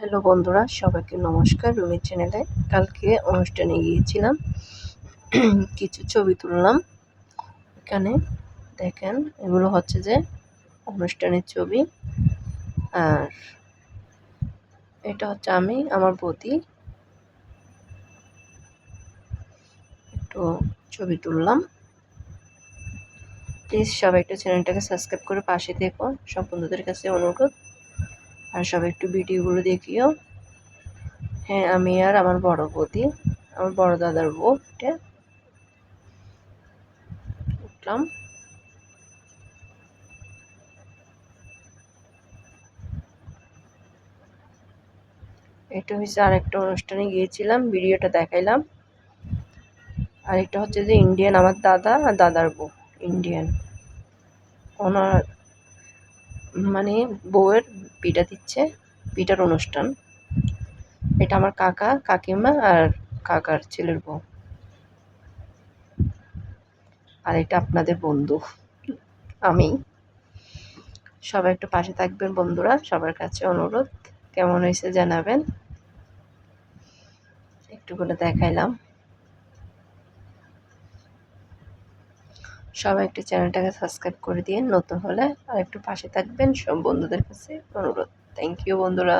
Hello বন্ধুরা, সবাইকে নমস্কার। রুমির চ্যানেলে কালকে অনুষ্ঠানে গিয়েছিলাম। কিছু ছবি তুললাম। এখানে দেখেন, এগুলো হচ্ছে যে অনুষ্ঠানের ছবি। আর এটা হচ্ছে আমি, আমার বৌদি। একটু ছবি তুললাম। প্লিজ সবাই একটু চ্যানেলটাকে সাবস্ক্রাইব করে পাশে দেখো সব বন্ধুদের কাছে অনুরোধ। আর সব একটু ভিডিওগুলো দেখিও। হ্যাঁ আমি আর আমার বড় বৌদি, আমার বড় দাদার বউ এটা উঠলাম। এটা হচ্ছে আর একটা অনুষ্ঠানে গিয়েছিলাম, ভিডিওটা দেখাইলাম। আর এটা হচ্ছে যে ইন্ডিয়ান আমার দাদা আর দাদার বউ ইন্ডিয়ান ওনার মানে বউয়ের পিঠা দিচ্ছে, পিঠার অনুষ্ঠান। এটা আমার কাকা, কাকিমা আর কাকার ছেলের বউ। আর এটা আপনাদের বন্ধু, আমি। সবাই একটু পাশে থাকবেন বন্ধুরা, সবার কাছে অনুরোধ। কেমন হয়েছে জানাবেন। একটু করে দেখাইলাম। সবাই একটু চ্যানেলটাকে সাবস্ক্রাইব করে দিয়ে নতুন হলে আর একটু পাশে থাকবেন সব বন্ধুদের কাছে অনুরোধ। থ্যাংক ইউ বন্ধুরা।